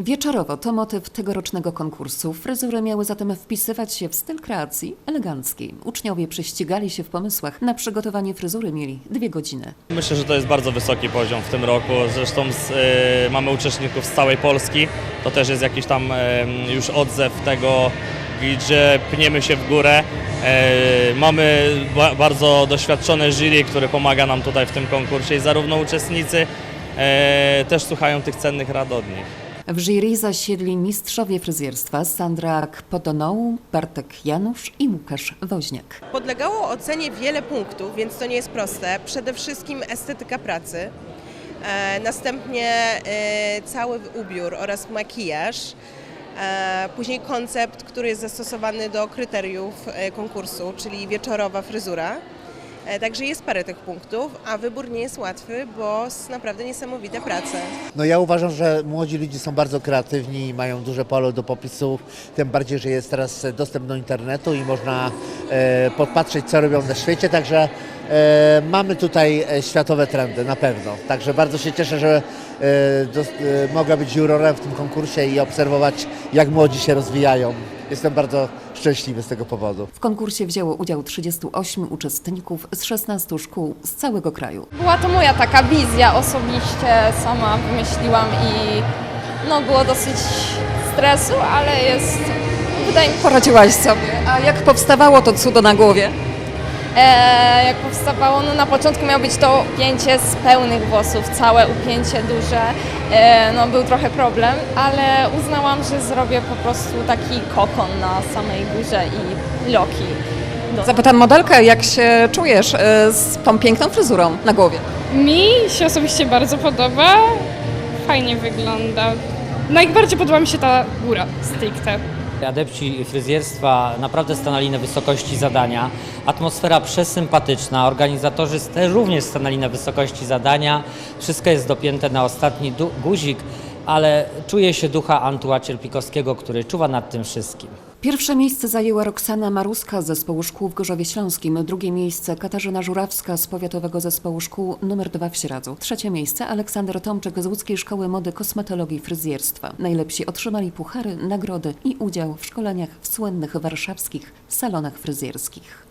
Wieczorowo to motyw tegorocznego konkursu. Fryzury miały zatem wpisywać się w styl kreacji eleganckiej. Uczniowie prześcigali się w pomysłach. Na przygotowanie fryzury mieli dwie godziny. Myślę, że to jest bardzo wysoki poziom w tym roku. Zresztą z, y, mamy uczestników z całej Polski. To też jest jakiś tam y, już odzew tego, gdzie pniemy się w górę. Y, mamy ba- bardzo doświadczone jury, które pomaga nam tutaj w tym konkursie i zarówno uczestnicy y, też słuchają tych cennych rad od nich. W jury zasiedli mistrzowie fryzjerstwa Sandra Kpodonoł, Bartek Janusz i Łukasz Woźniak. Podlegało ocenie wiele punktów, więc to nie jest proste. Przede wszystkim estetyka pracy, e, następnie e, cały ubiór oraz makijaż, e, później koncept, który jest zastosowany do kryteriów konkursu, czyli wieczorowa fryzura. E, Także jest parę tych punktów, a wybór nie jest łatwy, bo naprawdę niesamowite prace. No ja uważam, że młodzi ludzie są bardzo kreatywni i mają duże pole do popisów, tym bardziej, że jest teraz dostęp do internetu i można e, podpatrzeć, co robią na świecie, także mamy tutaj e, światowe trendy, na pewno. Także bardzo się cieszę, że e, e, mogę być jurorem w tym konkursie i obserwować, jak młodzi się rozwijają. Jestem bardzo szczęśliwy z tego powodu. W konkursie wzięło udział 38 uczestników z 16 szkół z całego kraju. Była to moja taka wizja osobiście, sama wymyśliłam i no było dosyć stresu, ale jest, wydaje mi się, Poradziłaś sobie. A jak powstawało to cudo na głowie? E, jak powstawało, no na początku miało być to upięcie z pełnych włosów, całe upięcie duże, e, no był trochę problem, ale uznałam, że zrobię po prostu taki kokon na samej górze i loki. Do... Zapytam modelkę, jak się czujesz e, z tą piękną fryzurą na głowie? Mi się osobiście bardzo podoba. Fajnie wygląda. Najbardziej podoba mi się ta góra stricte. Adepci fryzjerstwa naprawdę stanęli na wysokości zadania. Atmosfera przesympatyczna, organizatorzy również stanęli na wysokości zadania. Wszystko jest dopięte na ostatni guzik, ale czuje się ducha Antua Cierpikowskiego, który czuwa nad tym wszystkim. Pierwsze miejsce zajęła Roxana Maruska z zespołu szkół w Gorzowie Śląskim, drugie miejsce Katarzyna Żurawska z powiatowego zespołu szkół nr 2 w Sieradzu, trzecie miejsce Aleksander Tomczyk z łódzkiej szkoły mody kosmetologii i fryzjerstwa. Najlepsi otrzymali puchary, nagrody i udział w szkoleniach w słynnych warszawskich salonach fryzjerskich.